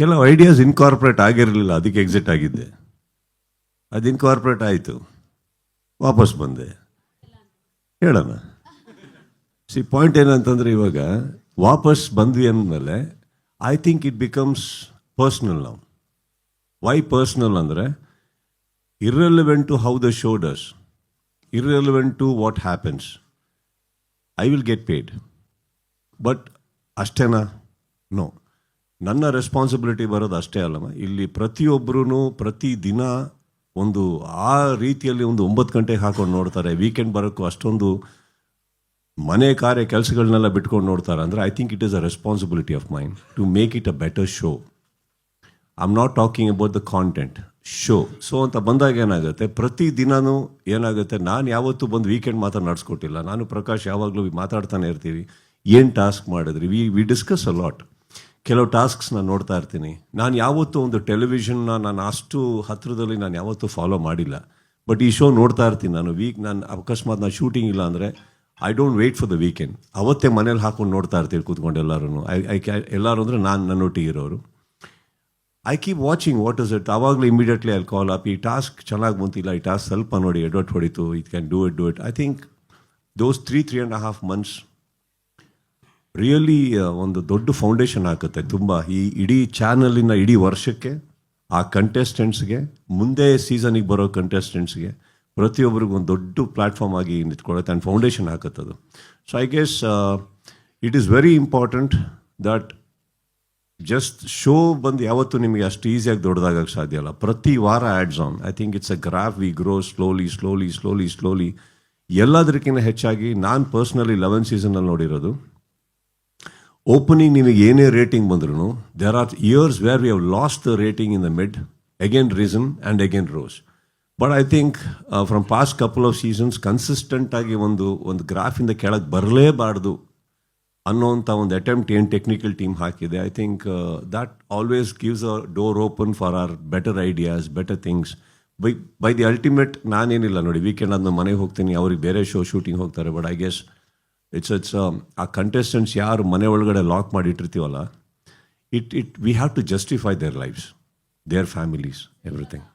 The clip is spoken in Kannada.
ಕೆಲವು ಐಡಿಯಾಸ್ ಇನ್ಕಾರ್ಪೊರೇಟ್ ಆಗಿರಲಿಲ್ಲ, ಅದಕ್ಕೆ ಎಕ್ಸಿಟ್ ಆಗಿದ್ದೆ. ಅದು ಇನ್ಕಾರ್ಪೊರೇಟ್ ಆಯಿತು. ವಾಪಸ್ ಬಂದೆ. ಹೇಳೋಣ ಸಿ ಪಾಯಿಂಟ್ ಏನಂತಂದರೆ ಇವಾಗ, ವಾಪಸ್ ಬಂದ್ವಿ ಅಂದಮೇಲೆ I think it becomes personal ನಾವು ವೈ ಪರ್ಸ್ನಲ್ ಅಂದರೆ irrelevant to how the show does irrelevant to what happens I will get paid but ಅಷ್ಟೇನಾ? ನೋ ನನ್ನ ರೆಸ್ಪಾನ್ಸಿಬಿಲಿಟಿ ಬರೋದು ಅಷ್ಟೇ ಅಲ್ಲಮ್ಮ. ಇಲ್ಲಿ ಪ್ರತಿಯೊಬ್ಬರೂ ಪ್ರತಿ ದಿನ ಒಂದು ಆ ರೀತಿಯಲ್ಲಿ ಒಂದು ಒಂಬತ್ತು ಗಂಟೆಗೆ ಹಾಕೊಂಡು ನೋಡ್ತಾರೆ. ವೀಕೆಂಡ್ ಬರೋಕ್ಕೂ ಅಷ್ಟೊಂದು ಮನೆ ಕಾರ್ಯ ಕೆಲಸಗಳನ್ನೆಲ್ಲ ಬಿಟ್ಕೊಂಡು ನೋಡ್ತಾರೆ. ಅಂದರೆ I think it is a responsibility of mind to make it a better show I am not talking about the content show so ಅಂತ ಬಂದಾಗ ಏನಾಗುತ್ತೆ? ಪ್ರತಿ ದಿನವೂ ಏನಾಗುತ್ತೆ? ನಾನು ಯಾವತ್ತೂ ಬಂದು ವೀಕೆಂಡ್ ಮಾತ್ರ ನಡೆಸ್ಕೊಟ್ಟಿಲ್ಲ. ನಾನು ಪ್ರಕಾಶ್ ಯಾವಾಗಲೂ ಮಾತಾಡ್ತಾನೆ ಇರ್ತೀವಿ. ಏನು ಟಾಸ್ಕ್ ಮಾಡಿದ್ರಿ? We we discuss a lot ಕೆಲವು ಟಾಸ್ಕ್ಸ್ ನಾನು ನೋಡ್ತಾ ಇರ್ತೀನಿ. ನಾನು ಯಾವತ್ತೂ ಒಂದು ಟೆಲಿವಿಷನ್ನ ನಾನು ಅಷ್ಟು ಹತ್ತಿರದಲ್ಲಿ ನಾನು ಯಾವತ್ತೂ ಫಾಲೋ ಮಾಡಿಲ್ಲ. ಬಟ್ ಈ ಶೋ ನೋಡ್ತಾ ಇರ್ತೀನಿ ನಾನು. ವೀಕ್ ನಾನು ಅಕಸ್ಮಾತ್ ನಾನು ಶೂಟಿಂಗ್ ಇಲ್ಲ ಅಂದರೆ I don't wait for the weekend ಅವತ್ತೇ ಮನೇಲಿ ಹಾಕೊಂಡು ನೋಡ್ತಾ ಇರ್ತೀವಿ ಕೂತ್ಕೊಂಡು ಎಲ್ಲರೂ ಐ ಐ ಕ್ಯಾ ಎಲ್ಲರೂ ಅಂದರೆ ನಾನು ನನ್ನೊಟ್ಟಿಗೆ ಇರೋರು. I keep watching what is it ಆವಾಗಲೂ ಇಮಿಡಿಯೇಟ್ಲಿ ಅಲ್ಲಿ ಕಾಲ್ ಅಪ್ ಈ ಟಾಸ್ಕ್ ಚೆನ್ನಾಗಿ ಬಂತಿಲ್ಲ. ಈ ಟಾಸ್ಕ್ ಸ್ವಲ್ಪ ನೋಡಿ ಎಡವಟ್ ಹೊಡಿತು. It can do it do it I think those three three and half months really ಒಂದು ದೊಡ್ಡ ಫೌಂಡೇಶನ್ ಹಾಕುತ್ತೆ ತುಂಬ. ಈ ಇಡೀ ಚಾನಲಿನ ಇಡೀ ವರ್ಷಕ್ಕೆ ಆ ಕಂಟೆಸ್ಟೆಂಟ್ಸ್ಗೆ ಮುಂದೆ ಸೀಸನಿಗೆ ಬರೋ ಕಂಟೆಸ್ಟೆಂಟ್ಸ್ಗೆ ಪ್ರತಿಯೊಬ್ಬರಿಗೂ ಒಂದು ದೊಡ್ಡ ಪ್ಲ್ಯಾಟ್ಫಾರ್ಮ್ ಆಗಿ ನಿಂತ್ಕೊಳ್ಳುತ್ತೆ and foundation ಹಾಕತ್ತದು so I guess it is very important that just show ಬಂದು ಯಾವತ್ತೂ ನಿಮಗೆ ಅಷ್ಟು ಈಸಿಯಾಗಿ ದೊಡ್ಡದಾಗಕ್ಕೆ ಸಾಧ್ಯ ಇಲ್ಲ. ಪ್ರತಿ ವಾರ ads on I think it's a graph we grow slowly slowly slowly slowly ಎಲ್ಲದಕ್ಕಿಂತ ಹೆಚ್ಚಾಗಿ ನಾನು ಪರ್ಸ್ನಲಿ ಲೆವೆನ್ ಸೀಸನಲ್ಲಿ ನೋಡಿರೋದು. ಓಪನಿಂಗ್ ನಿಮಗೆ ಏನೇ ರೇಟಿಂಗ್ ಬಂದ್ರು there are years where we have lost the rating in the mid again reason and again rose but I think from past couple of seasons consistent ಆಗಿ ಒಂದು ಒಂದು ಗ್ರಾಫಿಂದ ಕೆಳಗೆ ಬರಲೇಬಾರ್ದು ಅನ್ನೋಂಥ ಒಂದು ಅಟೆಂಪ್ಟ್ ಏನು ಟೆಕ್ನಿಕಲ್ ಟೀಮ್ ಹಾಕಿದೆ. I think that always gives a door open for our better ideas better things by by the ultimate ನಾನೇನಿಲ್ಲ ನೋಡಿ ವೀಕೆಂಡ್ ಅದನ್ನ ಮನೆಗೆ ಹೋಗ್ತೀನಿ, ಅವ್ರಿಗೆ ಬೇರೆ ಶೋ ಶೂಟಿಂಗ್ ಹೋಗ್ತಾರೆ but I guess it's it's ಆ ಕಂಟೆಸ್ಟೆಂಟ್ಸ್ ಯಾರು ಮನೆ ಒಳಗಡೆ ಲಾಕ್ ಮಾಡಿ ಇಟ್ಟಿರ್ತೀವಲ್ಲ it it we have to justify their lives their families everything